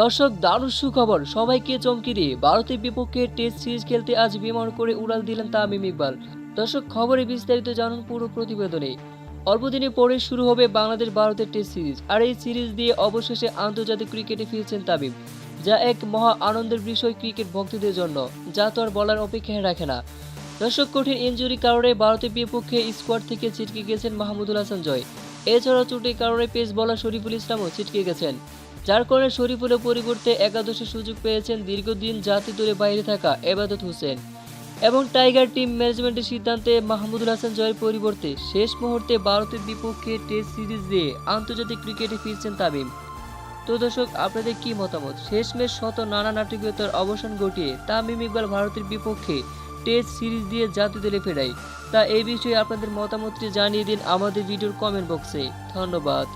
দর্শক, দারুণ সুখবর। সবাইকে চমকে দিয়ে ভারতের বিপক্ষে টেস্ট সিরিজ খেলতে আজ বিমান করে উড়াল দিলেন তামিম ইকবাল। দর্শক, খবরে বিস্তারিত জানুন পুরো প্রতিবেদনে। অল্প দিনে পরে শুরু হবে বাংলাদেশ ভারতের টেস্ট সিরিজ। আর এই সিরিজ দিয়ে অবশেষে আন্তর্জাতিক ক্রিকেটে ফিরছেন তামিম, যা এক মহা আনন্দের বিষয় ক্রিকেট ভক্তদের জন্য, যা তো আর বলার অপেক্ষায় রাখে না। দর্শক, কঠিন ইনজুরি কারণে ভারতের বিপক্ষে স্কোয়াড থেকে ছিটকে গেছেন মাহমুদুল হাসান জয়। এছাড়াও চোটের কারণে পেস বলার শরীফুল ইসলামও ছিটকে গেছেন। যার কারণে শরীফুলের পরিবর্তে একাদশে সুযোগ পেয়েছেন দীর্ঘদিন জাতি দলে বাইরে থাকা এবাদত হোসেন। এবং টাইগার টিম ম্যানেজমেন্টের সিদ্ধান্তে মাহমুদুল হাসান জয়ের পরিবর্তে শেষ মুহূর্তে ভারতের বিপক্ষে টেস্ট সিরিজ দিয়ে আন্তর্জাতিক ক্রিকেটে ফিরছেন তামিম। তো দর্শক, আপনাদের কি মতামত? শেষ শেষমেশ শত নানা নাটকীয়তার অবসান ঘটিয়ে তামিম ইকবাল ভারতের বিপক্ষে টেস্ট সিরিজ দিয়ে জাতীয় দলে ফেরায়। তা এই বিষয়ে আপনাদের মতামতটি জানিয়ে দিন আমাদের ভিডিওর কমেন্ট বক্সে ধন্যবাদ।